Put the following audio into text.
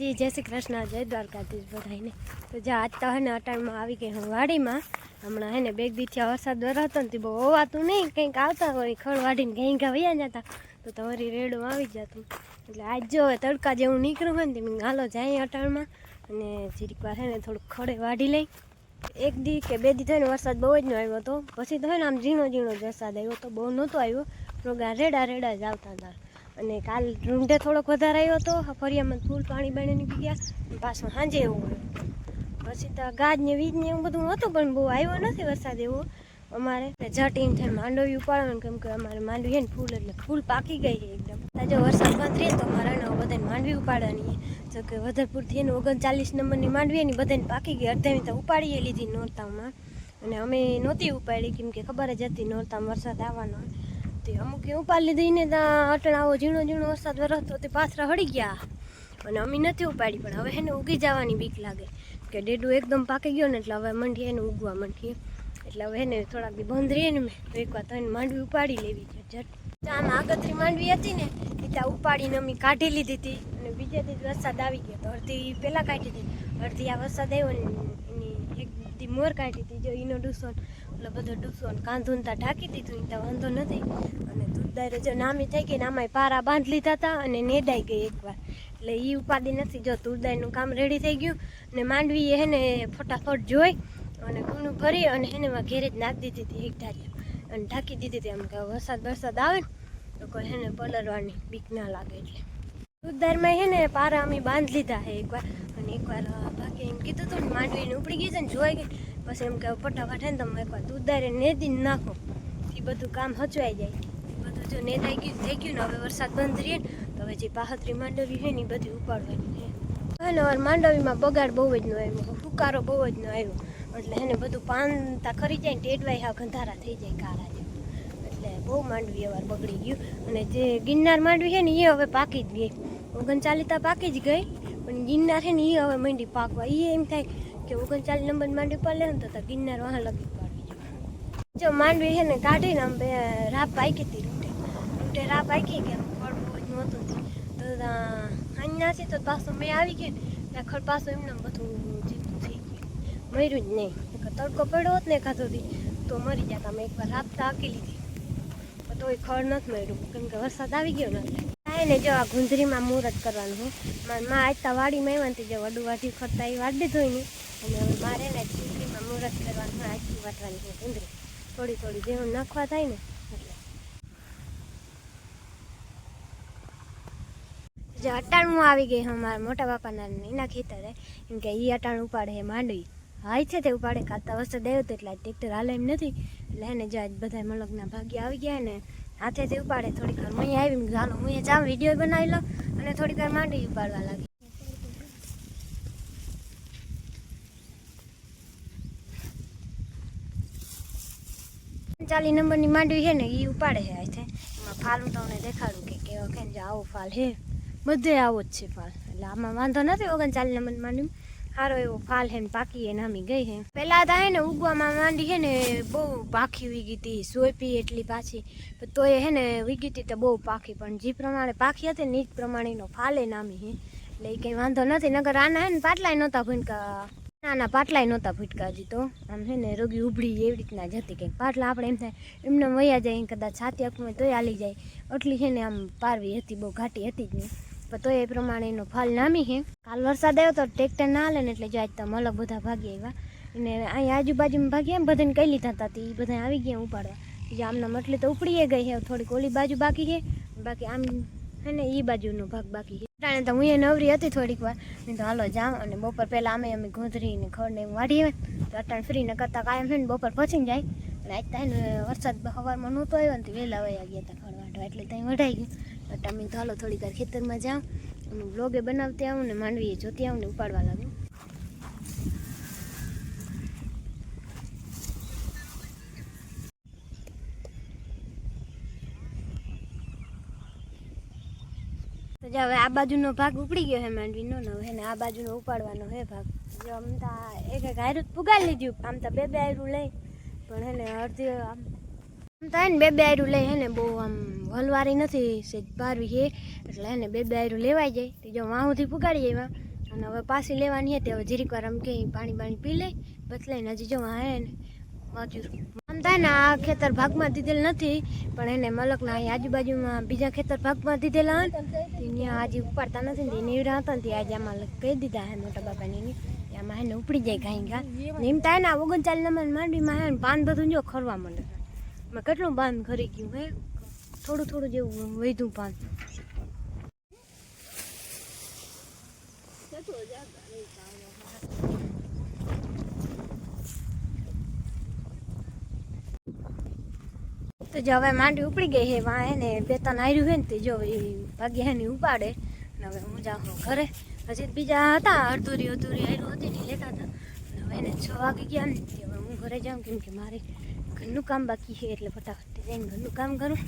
જી જય શ્રી કૃષ્ણ, જય દ્વારકાધીશ બધાને તો જે આજ તો હે ને અટાણમાં આવી ગઈ હું વાડીમાં. હમણાં હે ને બે દીથી વરસાદ વરસતો ને બહુ હોવાતું નહીં, કંઈક આવતા હોય ખડ વાડીને ઘઈ ઘા વયા જતા. તો તમારી રેડું આવી જતું. એટલે આજ જો હવે તડકા જેવું નીકળ્યું હોય ને તે મેં હાલો જાય અટાણમાં. અને જીરીક વાર હે ને થોડુંક ખડે વાઢી લઈ. એક દી કે બે દી થઈને વરસાદ બહુ જ ન આવ્યો હતો. પછી તો હે ને આમ ઝીણો ઝીણો વરસાદ આવ્યો તો બહુ નહોતો આવ્યો. રોગા રેડા રેડા જ આવતા હતા. અને કાલ રૂંઢે થોડોક વધારે આવ્યો હતો ફરિયામાં ફૂલ પાણી બાણી નીકળી ગયા. પાછો સાંજે એવું પછી તો ગાજ ને વીજ ને એવું બધું હતું પણ બહુ આવ્યો નથી વરસાદ એવો. અમારે જટીન થાય માંડવી ઉપાડવાનું, કેમ કે અમારે માંડવી ને ફૂલ, એટલે ફૂલ પાકી ગઈ છે એકદમ. જો વરસાદ બંધ રહે તો અમારા બધાને માંડવી ઉપાડવાની. જો કે વધરપુરથી એને ઓગણચાલીસ નંબરની માંડવી એની બધાને પાકી ગઈ. અડધાની તો ઉપાડીએ લીધી નોરતામાં. અને અમે નહોતી ઉપાડી, કેમ કે ખબર જ હતી નોરતામાં વરસાદ આવવાનો. તે અમુક ઉપાડી લીધી ને ત્યાં અટણાવો, ઝીણો ઝીણો વરસાદ વરસતો તે પાથરા હળી ગયા. અને અમે નથી ઉપાડી, પણ હવે એને ઉગી જવાની બીક લાગે. કે ડેડું એકદમ પાકી ગયો ને એટલે હવે મંડીએ એને ઉગવા મંડીએ. એટલે હવે એને થોડાક દી બંધ રહીએ ને મેં તો એકવાર તો એને માંડવી ઉપાડી લેવી છે, જટ. આમ આગતરી માંડવી હતી ને, એ ત્યાં ઉપાડીને અમે કાઢી લીધી હતી. અને બીજે દી વરસાદ આવી ગયો તો અડધી પહેલાં કાઢી હતી અડધી આ વરસાદ આવ્યો ને એની એક મોર કાઢી હતી જો એનો ડૂસો એટલે બધો ડૂસો અને કાંધું ને ત્યાં ઢાંકી દીધું ત્યાં વાંધો નથી. અને દૂધદારે જો નામી થઈ ગઈ ને આમાંય પારા બાંધ લીધા હતા અને નેડાઈ ગઈ એકવાર. એટલે એ ઉપાદી નથી, જો તુરદાયનું કામ રેડી થઈ ગયું ને માંડવી એને ફટાફટ જોઈ અને કૂણું ભરી અને એને ઘેરે જ નાખી દીધી હતી એક ધારી અને ઢાંકી દીધી હતી એમ કે વરસાદ વરસાદ આવે ને તો કોઈ હેને પલરવાની બીક ના લાગે એટલે. દૂધદારમાં હે ને પારા અમે બાંધી લીધા છે એકવાર. અને એકવાર ભાગે એમ કીધું હતું ને માંડવીને ઉપડી ગઈ છે ને જોઈ ગઈ. પછી એમ કે ફટાફટ ને તમે એકવાર દૂધદારે નેદી નાખો. એ બધું કામ હચવાઈ જાય. બધું જો નેદાઈ ગયું, થઈ ગયું ને હવે વરસાદ બંધ રહીએ ને, તો હવે જે પાહતરી માંડવી છે ને એ બધી ઉપાડવાની છે. હવે માંડવીમાં બગાડ બહુ જ ન આવ્યો, હુકારો બહુ જ ન આવ્યો. એટલે એને બધું પાન તા ખરી જાય ને ટેડવાય હા ગંધારા થઈ જાય કાળા જેવું. એટલે બહુ માંડવી અવાર બગડી ગયું. અને જે ગિરનાર માંડવી છે ને એ હવે પાકી જ ગઈ. ઓગણચાલીતા પાકી જ ગઈ, પણ ગિરનાર છે ને એ હવે મંડી પાકવા. એ એમ થાય કે ઓગણચાલીસ નંબર માંડવી પર લે તો તો ગિરનાર વાહ લગી પાડવી જો માંડવી છે ને કાઢીને આમ રાપ પાકી હતી રૂટે. રૂટે રાપ પાકી કે પડવું જ નહોતું તે. તો અહીંયા છે તો પાછું મેં આવી ગઈ ને ખર પાછું એમને બધું જીતું થઈ ગયું. મર્યું જ નહીં. તડકો પડ્યો હોત ને ખાધો તો મરી જતા મેં એકવાર રાપતા આકી લીધી. તોય ખડ નથી મળ્યું કેમ કે વરસાદ આવી ગયો ને એટલે. થાય જો આ ગુંદરીમાં મુહૂર્ત કરવાનું હું. મારી માં આજ તવાડી આવ્યા જે વડું વાઢી ખરતા એ વાઢી ધોઈ ને અને હવે મારે ને ગુંદરીમાં મુહૂર્ત કરવાનું છે આજથી વાટવાની છે ગુંદરી થોડી થોડી જેવું નાખવા થાય ને એટલે. જે અટાણું આવી ગઈ હું મારા મોટા બાપાના એના ખેતરે. એમ કે એ અટાણું ઉપાડે છે માંડવી. હાય છે તે ઉપાડે કાતા વસ્તુ દેવું તો એટલે આ ટ્રેક્ટર હાલે એમ નથી. એટલે એને જો આજ બધા મલગના ભાગ્ય આવી ગયા ને હાથેથી ઉપાડે. થોડીક વાર હું આવી ચાલો હું જાઉં, વીડિયો બનાવી લઉં અને થોડીક વાર માંડી ઉપાડવા લાગી. ચાલી નંબરની માંડવી છે ને એ ઉપાડે છે આથી એમાં ફાલ હું તમને દેખાડું કે કેવો કે આવો ફાલ છે. બધે આવો જ છે ફાલ. એટલે આમાં વાંધો નથી ઓગણચાલીસ નંબરની માંડવી. સારો એવો ફાલ હે પાકી એ નામી ગઈ હે. પેલા તો હે ને ઉગવામાં માંડી હે ને બહુ પાખી વીગી હતી સોપી એટલી પાછી. તો તોય હે ને વીગી હતી તો બહુ પાખી પણ જે પ્રમાણે પાખી હતી ને એ જ પ્રમાણેનો ફાલે નામી હે. એટલે એ કંઈ વાંધો નથી. નગર આના હે ને પાટલાય નહોતા ભૂંકા ના ના પાટલાય નહોતા ભૂટકા હજી તો. આમ હે ને રોગી ઉભળી એવી રીતના જ હતી કંઈક. પાટલા આપણે એમ થાય, એમને વયા જાય, કદાચ છાતી આંખમાં તોય હાલી જાય. એટલી છે ને આમ પારવી હતી, બહુ ઘાટી હતી જ નહીં. પણ તોય એ પ્રમાણે એનો ફલ નામી હે કાલ વરસાદ આવ્યો તો ટ્રેક્ટર ના હાલે ને એટલે જો આજ તો અલગ બધા ભાગી આવ્યા. અને અહીંયા આજુબાજુમાં ભાગી એમ બધાને કઈ લીધા હતા તે બધા આવી ગયા ઉપાડવા. જે આમના મટલી તો ઉપડીએ ગઈ હે થોડીક ઓલી બાજુ બાકી છે. બાકી આમ હે ને એ બાજુનો ભાગ બાકી છે. અટાણે તો હું એ નવરી હતી થોડીક વાર. નહીં તો હાલો જાઉં અને બપોર પહેલાં અમે અમે ગોધરી ને ખડ ને વાઢીએ તો અટાણ ફ્રી ને કરતાં કાયમ છે ને બપોર પછી જાય. અને આજ ત્યાં વરસાદ સવારમાં નહોતો આવ્યો ને તો વહેલા વયા ગયા હતા ખડ વાઢવા એટલે ત્યાં વઢાઈ ગયું. અટાણે તો હાલો થોડીક વાર ખેતરમાં જાઉં અને બ્લોગે બનાવતી આવું ને માંડવીએ જોતી આવું ને ઉપાડવા લાગું. તો જો હવે આ બાજુનો ભાગ ઉપડી ગયો હે માંડવીનો ને હવે ને આ બાજુનો ઉપાડવાનો હે ભાગ. જો આમ એક એક હારું પુગાડી લીધું. આમ તો બે બે હારું લઈ, પણ એને અડધી આમ તો ને બે બે આયરું લઈ હે ને, બહુ આમ હલવારી નથી સેજ પારવી છે. એટલે હે ને બે બે આયરું લેવાઈ જાય. તે જો વાહુથી પુગાડી જાય અને હવે પાછી લેવાની હતી હવે જીરીક વાર આમ કે પાણી પાણી પી લે, બદલાઈને હજી જો હા હે ને મજૂર. આમ થાય ને આ ખેતર ભાગમાં દીધેલ નથી, પણ એને મલકના અહીં આજુબાજુમાં બીજા ખેતર ભાગમાં દીધેલા હે ત્યાં આજે ઉપાડતા નથી ને નીવડા હતા ને આજે આમાં કહી દીધા હે મોટા બાપાની આમાં હે ને ઉપડી જાય ઘાઈ ઘા. એમ થાય ને ઓગણચાલીસ નંબર માંડવીમાં હે પાન બધું જો ખરવા માંડે મેં કેટલું પાન ખરી ગયું હે? થોડું થોડું જેવું વધ્યું પાન તો જો હવે માંડી ઉપડી ગઈ હે, વાં એને બે ત્રણ આર્યું હે ને તે જો એ ભાગ્ય હે ઉપાડે. ને હવે હું જાઉં છું ઘરે. હજી બીજા હતા અડધુરી અધૂરી આવ્યું હતી ને લેતા હતા. હવે એને છ વાગી ગયા ને હવે હું ઘરે જાઉં કેમ કે મારે ઘરનું કામ બાકી છે એટલે ફટાફટ જઈને ઘરનું કામ કરું.